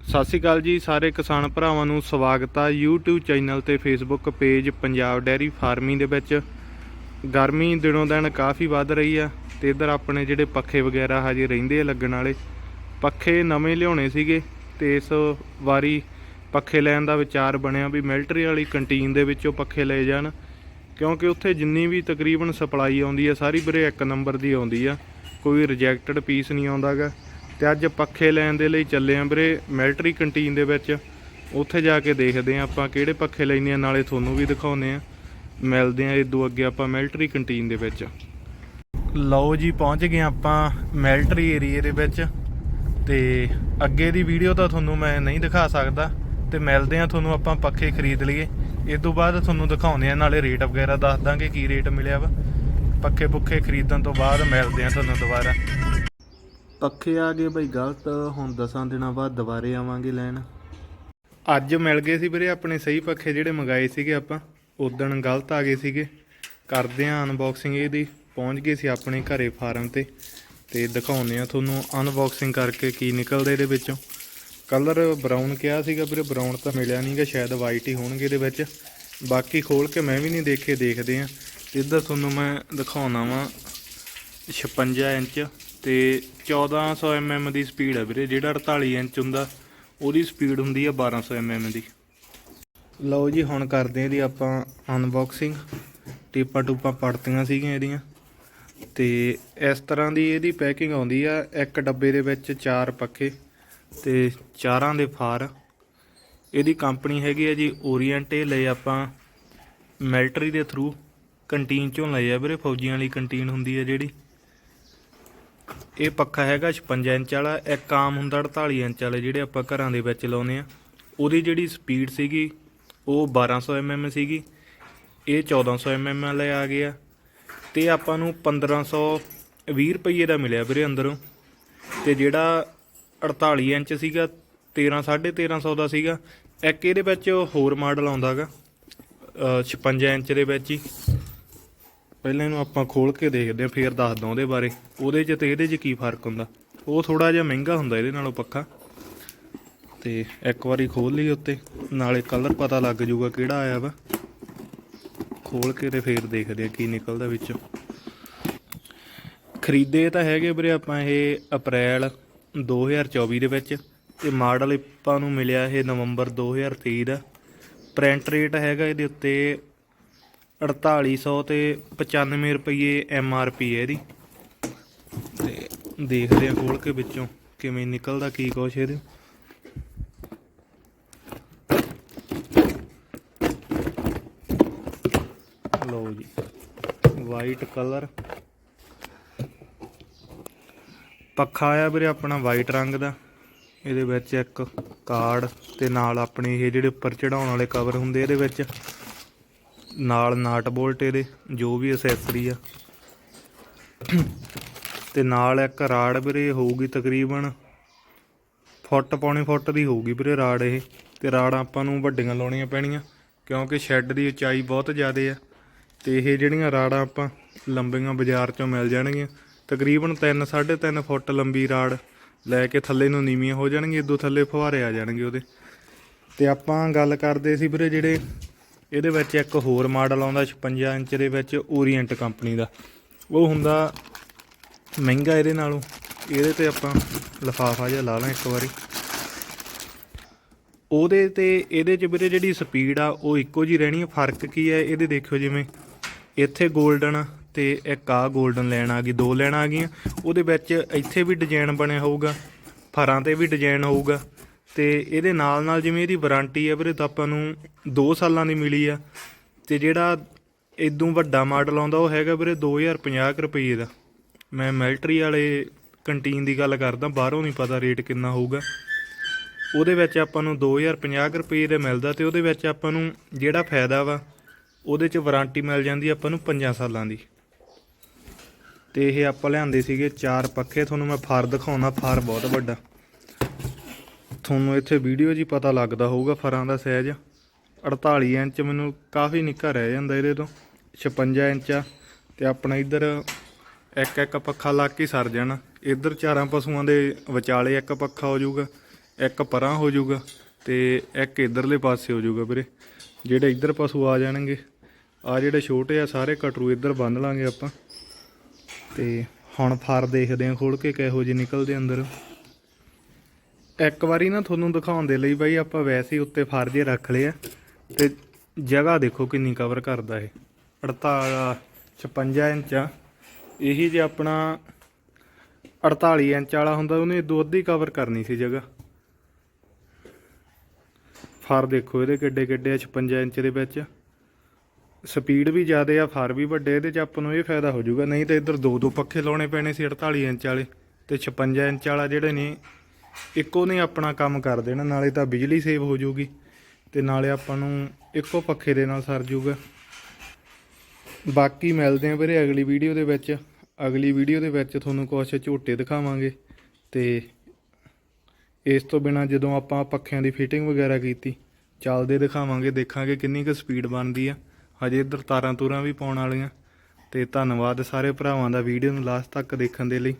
ਸਤਿ ਸ਼੍ਰੀ ਅਕਾਲ ਜੀ, ਸਾਰੇ ਕਿਸਾਨ ਭਰਾਵਾਂ ਨੂੰ ਸਵਾਗਤ ਆ YouTube ਚੈਨਲ ਤੇ Facebook page Punjab dairy farming ਦੇ ਵਿੱਚ। ਗਰਮੀ ਦਿਨੋਂ ਦਿਨ ਕਾਫੀ ਵੱਧ ਰਹੀ ਆ ਤੇ ਇਧਰ ਆਪਣੇ ਜਿਹੜੇ ਪੱਖੇ ਵਗੈਰਾ ਹਜੇ ਰਹਿੰਦੇ ਆ ਲੱਗਣ ਵਾਲੇ, ਪੱਖੇ ਨਵੇਂ ਲਿਆਉਣੇ ਸੀਗੇ ਤੇ ਇਸ ਵਾਰੀ ਪੱਖੇ ਲੈਣ ਦਾ ਵਿਚਾਰ ਬਣਿਆ ਵੀ ਮਿਲਟਰੀ ਵਾਲੀ ਕੰਟੀਨ ਦੇ ਵਿੱਚੋਂ ਪੱਖੇ ਲਏ ਜਾਣ, ਕਿਉਂਕਿ ਉੱਥੇ ਜਿੰਨੀ ਵੀ ਤਕਰੀਬਨ ਸਪਲਾਈ ਆਉਂਦੀ ਆ, ਸਾਰੀ ਵੀਰੇ ਇੱਕ ਨੰਬਰ ਦੀ ਆਉਂਦੀ ਆ, ਕੋਈ ਰਿਜੈਕਟਡ ਪੀਸ ਨਹੀਂ ਆਉਂਦਾਗਾ। ਤੇ ਅੱਜ ਪੱਖੇ ਲੈਣ ਦੇ ਲਈ ਚੱਲੇ ਆਂ ਵੀਰੇ ਮਿਲਟਰੀ ਕੰਟੀਨ ਦੇ ਵਿੱਚ। ਉੱਥੇ ਜਾ ਕੇ ਦੇਖਦੇ ਆਂ ਆਪਾਂ ਕਿਹੜੇ ਪੱਖੇ ਲੈਣੇ ਆ, ਨਾਲੇ ਤੁਹਾਨੂੰ ਵੀ ਦਿਖਾਉਨੇ ਆ। ਮਿਲਦੇ ਆਂ ਇਦੋਂ ਅੱਗੇ ਆਪਾਂ ਮਿਲਟਰੀ ਕੰਟੀਨ ਦੇ ਵਿੱਚ। ਲਓ ਜੀ, ਪਹੁੰਚ ਗਏ ਆਪਾਂ ਮਿਲਟਰੀ ਏਰੀਏ ਦੇ ਵਿੱਚ। ਤੇ ਅੱਗੇ ਦੀ ਵੀਡੀਓ ਤਾਂ ਤੁਹਾਨੂੰ ਮੈਂ ਨਹੀਂ ਦਿਖਾ ਸਕਦਾ। ਤੇ ਮਿਲਦੇ ਆਂ ਤੁਹਾਨੂੰ ਆਪਾਂ ਪੱਖੇ ਖਰੀਦ ਲਈਏ। ਇਸ ਤੋਂ ਬਾਅਦ ਤੁਹਾਨੂੰ ਦਿਖਾਉਂਦੇ ਆ, ਨਾਲੇ ਰੇਟ ਵਗੈਰਾ ਦੱਸ ਦਾਂਗੇ ਕੀ ਰੇਟ ਮਿਲਿਆ ਵਾ। ਪੱਖੇ ਪੁੱਖੇ ਖਰੀਦਣ ਤੋਂ ਬਾਅਦ ਮਿਲਦੇ ਆਂ ਤੁਹਾਨੂੰ ਦੁਬਾਰਾ। ਪੱਖੇ ਆ ਗਏ ਬਈ, ਗਲਤ। ਹੁਣ 10 ਦਿਨਾਂ ਬਾਅਦ ਦੁਬਾਰੇ ਆਵਾਂਗੇ ਲੈਣ। ਅੱਜ ਮਿਲ ਗਏ ਸੀ ਵੀਰੇ ਆਪਣੇ ਸਹੀ ਪੱਖੇ ਜਿਹੜੇ ਮੰਗਾਏ ਸੀਗੇ ਆਪਾਂ। ਉਦਣ ਗਲਤ ਆ ਗਏ ਸੀਗੇ। ਕਰਦੇ ਆਂ ਅਨਬਾਕਸਿੰਗ ਇਹਦੀ। ਪਹੁੰਚ ਗਏ ਸੀ ਆਪਣੇ ਘਰੇ ਫਾਰਮ ਤੇ। ਤੇ ਦਿਖਾਉਂਦੇ ਆ ਤੁਹਾਨੂੰ ਅਨਬਾਕਸਿੰਗ ਕਰਕੇ ਕੀ ਨਿਕਲਦਾ ਇਹਦੇ ਵਿੱਚੋਂ। ਕਲਰ ਬਰਾਊਨ ਕਿਹਾ ਸੀਗਾ ਵੀਰੇ ਬਰਾਊਨ ਤਾਂ ਮਿਲਿਆ ਨਹੀਂਗਾ ਸ਼ਾਇਦ ਵਾਈਟ ਹੀ ਹੋਣਗੇ ਇਹਦੇ ਵਿੱਚ। ਬਾਕੀ ਖੋਲ ਕੇ ਮੈਂ ਵੀ ਨਹੀਂ ਦੇਖੇ, ਦੇਖਦੇ ਆ। ਇੱਧਰ ਤੁਹਾਨੂੰ ਮੈਂ ਦਿਖਾਉਣਾ ਵਾਂ 56 ਇੰਚ। ਤੇ 1400 mm ਦੀ ਸਪੀਡ ਹੈ ਵੀਰੇ, ਜਿਹੜਾ 48 ਇੰਚ ਹੁੰਦਾ, ਉਹਦੀ ਸਪੀਡ ਹੁੰਦੀ ਹੈ 1200 mm ਦੀ। ਲਓ ਜੀ, ਹੁਣ ਕਰਦੇ ਹਾਂ ਇਹਦੀ ਆਪਾਂ ਅਨਬਾਕਸਿੰਗ ਟੀਪਾ ਟੂਪਾ ਪੜਤੀਆਂ ਸੀਗੀਆਂ ਇਹਦੀਆਂ। ਤੇ ਇਸ ਤਰ੍ਹਾਂ ਦੀ ਇਹਦੀ ਪੈਕਿੰਗ ਆਉਂਦੀ ਆ, ਇੱਕ ਡੱਬੇ ਦੇ ਵਿੱਚ ਚਾਰ ਪੱਖੇ ਤੇ ਚਾਰਾਂ ਦੇ ਫਾਰ। ਇਹਦੀ ਕੰਪਨੀ ਹੈਗੀ ਆ ਜੀ ਓਰੀਐਂਟ ਇਹ ਲਏ ਆਪਾਂ ਮਿਲਟਰੀ ਦੇ ਥਰੂ ਕੰਟੀਨ ਚੋਂ ਲਏ ਆ ਵੀਰੇ, ਫੌਜੀਆਂ ਲਈ ਕੰਟੀਨ ਹੁੰਦੀ ਆ ਜਿਹੜੀ। ਇਹ ਪੱਖਾ ਹੈਗਾ 56 ਇੰਚ ਵਾਲਾ, ਇੱਕ ਆਮ ਹੁੰਦਾ 48 ਇੰਚ ਵਾਲੇ ਜਿਹੜੇ ਆਪਾਂ ਘਰਾਂ ਦੇ ਵਿੱਚ ਲਾਉਨੇ ਆ ਉਹਦੀ ਜਿਹੜੀ ਸਪੀਡ ਸੀਗੀ, ਉਹ 1200 mm ਸੀਗੀ, ਇਹ 1400 mm ਵਾਲੇ ਆ ਗਿਆ ਤੇ ਆਪਾਂ ਨੂੰ 1520 ਰੁਪਏ ਦਾ ਮਿਲਿਆ ਵੀਰੇ ਅੰਦਰੋਂ। ਤੇ ਜਿਹੜਾ 48 ਇੰਚ ਸੀਗਾ 13 1350 ਦਾ ਸੀਗਾ। ਇੱਕ ਇਹਦੇ ਵਿੱਚ ਹੋਰ ਮਾਡਲ ਆਉਂਦਾਗਾ 56 ਇੰਚ ਦੇ ਵਿੱਚ ਹੀ। ਪਹਿਲਾਂ ਇਹਨੂੰ ਆਪਾਂ ਖੋਲ ਕੇ ਦੇਖਦੇ ਹਾਂ, ਫੇਰ ਦੱਸਦਾ ਉਹਦੇ ਬਾਰੇ। ਉਹਦੇ 'ਚ ਤੇ ਇਹਦੇ 'ਚ ਕੀ ਫ਼ਰਕ ਹੁੰਦਾ? ਉਹ ਥੋੜਾ ਜਿਹਾ ਮਹਿੰਗਾ ਹੁੰਦਾ ਇਹਦੇ ਨਾਲੋਂ ਪੱਖਾ। ਤੇ ਇੱਕ ਵਾਰੀ ਖੋਲ ਲਈ ਉੱਤੇ, ਨਾਲੇ ਕਲਰ ਪਤਾ ਲੱਗ ਜਾਊਗਾ ਕਿਹੜਾ ਆਇਆ ਵਾ। ਖੋਲ ਕੇ ਤੇ ਫੇਰ ਦੇਖਦੇ ਆ ਕੀ ਨਿਕਲਦਾ ਵਿੱਚੋਂ। ਖਰੀਦੇ ਤਾਂ ਹੈਗੇ ਵੀਰੇ ਆਪਾਂ ਇਹ ਅਪ੍ਰੈਲ 2024 ਦੇ ਵਿੱਚ। ਤੇ ਮਾਡਲ ਆਪਾਂ ਨੂੰ ਮਿਲਿਆ ਇਹ ਨਵੰਬਰ 2023 ਦਾ। ਪ੍ਰਿੰਟ ਰੇਟ ਹੈਗਾ ਇਹਦੇ ਉੱਤੇ 4800 ਤੇ 95 ਰੁਪਏ ਐਮ ਆਰ ਪੀ ਹੈ ਇਹਦੀ। ਤੇ ਦੇਖਦੇ ਆ ਖੋਲ ਕੇ ਵਿੱਚੋਂ ਕਿਵੇਂ ਨਿਕਲਦਾ, ਕੀ ਕੁਛ ਇਹਦੇ। ਲਓ ਜੀ ਵਾਈਟ ਕਲਰ ਪੱਖਾ ਆਇਆ ਵੀਰੇ ਆਪਣਾ ਵਾਈਟ ਰੰਗ ਦਾ। ਇਹਦੇ ਵਿੱਚ ਇੱਕ ਕਾਰਡ ਤੇ ਨਾਲ ਆਪਣੇ ਇਹ ਜਿਹੜੇ ਉੱਪਰ ਚੜਾਉਣ ਵਾਲੇ ਕਵਰ ਹੁੰਦੇ, ਇਹਦੇ ਵਿੱਚ ਨਾਲ ਨਾਟ ਬੋਲਟ ਇਹਦੇ, ਜੋ ਵੀ ਅਸੈਸਰੀ ਆ। ਤੇ ਨਾਲ ਇੱਕ ਰਾੜ ਵੀਰੇ ਹੋਊਗੀ ਤਕਰੀਬਨ ਫੁੱਟ, ਪੌਣੇ ਫੁੱਟ ਦੀ ਹੋਊਗੀ ਵੀਰੇ ਰਾੜ ਇਹ। ਤੇ ਰਾੜਾਂ ਆਪਾਂ ਨੂੰ ਵੱਡੀਆਂ ਲਾਉਣੀਆਂ ਪੈਣੀਆਂ, ਕਿਉਂਕਿ ਸ਼ੈੱਡ ਦੀ ਉਚਾਈ ਬਹੁਤ ਜ਼ਿਆਦਾ ਆ। ਤੇ ਇਹ ਜਿਹੜੀਆਂ ਰਾੜਾਂ ਆਪਾਂ ਲੰਬੀਆਂ ਬਾਜ਼ਾਰ ਚੋਂ ਮਿਲ ਜਾਣਗੀਆਂ, ਤਕਰੀਬਨ 3 3.5 ਫੁੱਟ ਲੰਬੀ ਰਾੜ ਲੈ ਕੇ ਥੱਲੇ ਨੂੰ ਨੀਵੀਆਂ ਹੋ ਜਾਣਗੀਆਂ, ਇਦੋਂ ਥੱਲੇ ਫੁਹਾਰੇ ਆ ਜਾਣਗੇ ਉਹਦੇ। ਤੇ ਆਪਾਂ ਗੱਲ ਕਰਦੇ ਸੀ ਵੀਰੇ ਜਿਹੜੇ ਇਹਦੇ ਵਿੱਚ ਇੱਕ ਹੋਰ ਮਾਡਲ ਆਉਂਦਾ 56 ਇੰਚ ਦੇ ਵਿੱਚ ਓਰੀਐਂਟ ਕੰਪਨੀ ਦਾ। ਉਹ ਹੁੰਦਾ ਮਹਿੰਗਾ ਇਹਦੇ ਨਾਲੋਂ। ਇਹਦੇ ਤੇ ਆਪਾਂ ਲਫਾਫਾ ਜਿਹਾ ਲਾ ਲਾਂ ਇੱਕ ਵਾਰੀ। ਉਹਦੇ ਤੇ, ਇਹਦੇ ਚ ਵੀਰੇ ਜਿਹੜੀ ਸਪੀਡ ਆ, ਉਹ ਇੱਕੋ ਜੀ ਰਹਿਣੀ ਆ। ਫ਼ਰਕ ਕੀ ਹੈ ਇਹਦੇ ਦੇਖਿਓ ਜਿਵੇਂ ਇੱਥੇ 골ਡਨ ਤੇ ਇੱਕ ਆ 골ਡਨ ਲੈਣ ਆ ਗਈ, ਦੋ ਲੈਣ ਆ ਗਈਆਂ। ਉਹਦੇ ਵਿੱਚ ਇੱਥੇ ਵੀ ਡਿਜ਼ਾਈਨ ਬਣਿਆ ਹੋਊਗਾ ਫਰਾਂ ਤੇ ਵੀ ਡਿਜ਼ਾਈਨ ਹੋਊਗਾ। ਤੇ ਇਹਦੇ ਨਾਲ ਨਾਲ ਜਿਵੇਂ ਇਹਦੀ ਵਾਰੰਟੀ ਹੈ ਵੀਰੇ, ਤਾਂ ਆਪਾਂ ਨੂੰ 2 ਸਾਲਾਂ ਦੀ ਮਿਲੀ ਆ। ਤੇ ਜਿਹੜਾ ਇਦੋਂ ਵੱਡਾ ਮਾਡਲ ਆਉਂਦਾ, ਉਹ ਹੈਗਾ ਵੀਰੇ 2050 ਕੁ ਰੁਪਏ ਦਾ। ਮੈਂ ਮਿਲਟਰੀ ਵਾਲੇ ਕੰਟੀਨ ਦੀ ਗੱਲ ਕਰਦਾ, ਬਾਹਰੋਂ ਨਹੀਂ ਪਤਾ ਰੇਟ ਕਿੰਨਾ ਹੋਊਗਾ। ਉਹਦੇ ਵਿੱਚ ਆਪਾਂ ਨੂੰ 2050 ਕੁ ਰੁਪਏ ਦੇ ਮਿਲਦਾ ਤੇ ਉਹਦੇ ਵਿੱਚ ਆਪਾਂ ਨੂੰ ਜਿਹੜਾ ਫਾਇਦਾ ਵਾ, ਉਹਦੇ 'ਚ ਵਾਰੰਟੀ ਮਿਲ ਜਾਂਦੀ ਆਪਾਂ ਨੂੰ 5 ਸਾਲਾਂ ਦੀ। ਤੇ ਇਹ ਆਪਾਂ ਲਿਆਂਦੇ ਸੀਗੇ ਚਾਰ ਪੱਖੇ, ਤੁਹਾਨੂੰ ਮੈਂ ਫਾਰ ਦਿਖਾਉਣਾ, ਫਾਰ ਬਹੁਤ ਵੱਡਾ। ਤੁਹਾਨੂੰ ਇੱਥੇ ਵੀਡੀਓ ਜੀ ਪਤਾ ਲੱਗਦਾ ਹੋਊਗਾ ਫਰਾਂ ਦਾ ਸਾਈਜ਼ 48 ਇੰਚ ਮੈਨੂੰ ਕਾਫੀ ਨਿੱਕਾ ਰਹਿ ਜਾਂਦਾ ਇਹਦੇ ਤੋਂ। 56 ਇੰਚ ਆ ਤੇ ਆਪਣਾ ਇੱਧਰ ਇੱਕ ਇੱਕ ਪੱਖਾ ਲਾ ਕੇ ਸਰ ਜਾਣਾ। ਇੱਧਰ ਚਾਰਾਂ ਪਸ਼ੂਆਂ ਦੇ ਵਿਚਾਲੇ ਇੱਕ ਪੱਖਾ ਹੋ ਜਾਊਗਾ, ਇੱਕ ਪਰਾਂ ਹੋ ਜਾਊਗਾ ਤੇ ਇੱਕ ਇਧਰਲੇ ਪਾਸੇ ਹੋ ਜਾਊਗਾ ਵੀਰੇ। ਜਿਹੜੇ ਇੱਧਰ ਪਸ਼ੂ ਆ ਜਾਣਗੇ, ਆ ਜਿਹੜੇ ਛੋਟੇ ਆ ਸਾਰੇ ਕਟਰੂ ਇੱਧਰ ਬੰਨ ਲਾਂਗੇ ਆਪਾਂ। ਤੇ ਹੁਣ ਫਰ ਦੇਖਦੇ ਆ ਖੋਲ ਕੇ ਕਿਹੋ ਜਿਹੇ ਨਿਕਲਦੇ ਅੰਦਰ। ਇੱਕ ਵਾਰੀ ਨਾ ਤੁਹਾਨੂੰ ਦਿਖਾਉਣ ਦੇ ਲਈ ਬਾਈ ਆਪਾਂ ਵੈਸੇ ਹੀ ਉੱਤੇ ਫਰ ਜੇ ਰੱਖ ਲਏ ਆ। ਤੇ ਜਗ੍ਹਾ ਦੇਖੋ ਕਿੰਨੀ ਕਵਰ ਕਰਦਾ ਇਹ। 48 56 ਇੰਚ ਆ। ਇਹੀ ਜੇ ਆਪਣਾ 48 ਇੰਚ ਵਾਲਾ ਹੁੰਦਾ, ਉਹਨੇ ਦੋ ਅੱਧੀ ਕਵਰ ਕਰਨੀ ਸੀ ਜਗ੍ਹਾ। ਫਰ ਦੇਖੋ ਇਹਦੇ ਕਿੱਡੇ ਕਿੱਡੇ ਆ 56 ਇੰਚ ਦੇ ਵਿੱਚ। ਸਪੀਡ ਵੀ ਜ਼ਿਆਦੇ ਆ, ਫਰ ਵੀ ਵੱਡੇ, ਇਹਦੇ ਚ ਆਪਾਂ ਨੂੰ ਇਹ ਫਾਇਦਾ ਹੋ ਜਾਊਗਾ। ਨਹੀਂ ਤਾਂ ਇੱਧਰ ਦੋ ਦੋ ਪੱਖੇ ਲਾਉਣੇ ਪੈਣੇ ਸੀ 48 ਇੰਚ ਵਾਲੇ। ਤੇ 56 ਇੰਚ ਵਾਲਾ ਜਿਹੜੇ ਨੇ ਇੱਕੋ ਨੇ ਆਪਣਾ ਕੰਮ ਕਰ ਦੇਣਾ, ਨਾਲੇ ਤਾਂ ਬਿਜਲੀ ਸੇਵ ਹੋ ਜਾਊਗੀ ਤੇ ਨਾਲੇ ਆਪਾਂ ਨੂੰ ਇੱਕੋ ਪੱਖੇ ਦੇ ਨਾਲ ਸਰ ਜਾਊਗਾ। ਬਾਕੀ ਮਿਲਦੇ ਆਂ ਵੀਰੇ ਅਗਲੀ ਵੀਡੀਓ ਦੇ ਵਿੱਚ। ਅਗਲੀ ਵੀਡੀਓ ਦੇ ਵਿੱਚ ਤੁਹਾਨੂੰ ਕੁਝ ਝੋਟੇ ਦਿਖਾਵਾਂਗੇ ਤੇ ਇਸ ਤੋਂ ਬਿਨਾ ਜਦੋਂ ਆਪਾਂ ਪੱਖਿਆਂ ਦੀ ਫਿਟਿੰਗ ਵਗੈਰਾ ਕੀਤੀ, ਚੱਲਦੇ ਦਿਖਾਵਾਂਗੇ, ਦੇਖਾਂਗੇ ਕਿੰਨੀ ਕੁ ਸਪੀਡ ਬਣਦੀ ਆ। ਹਜੇ ਇੱਧਰ ਤਾਰਾਂ ਤੂਰਾਂ ਵੀ ਪਾਉਣ ਵਾਲੀਆਂ। ਤੇ ਧੰਨਵਾਦ ਸਾਰੇ ਭਰਾਵਾਂ ਦਾ ਵੀਡੀਓ ਨੂੰ ਲਾਸਟ ਤੱਕ ਦੇਖਣ ਦੇ ਲਈ।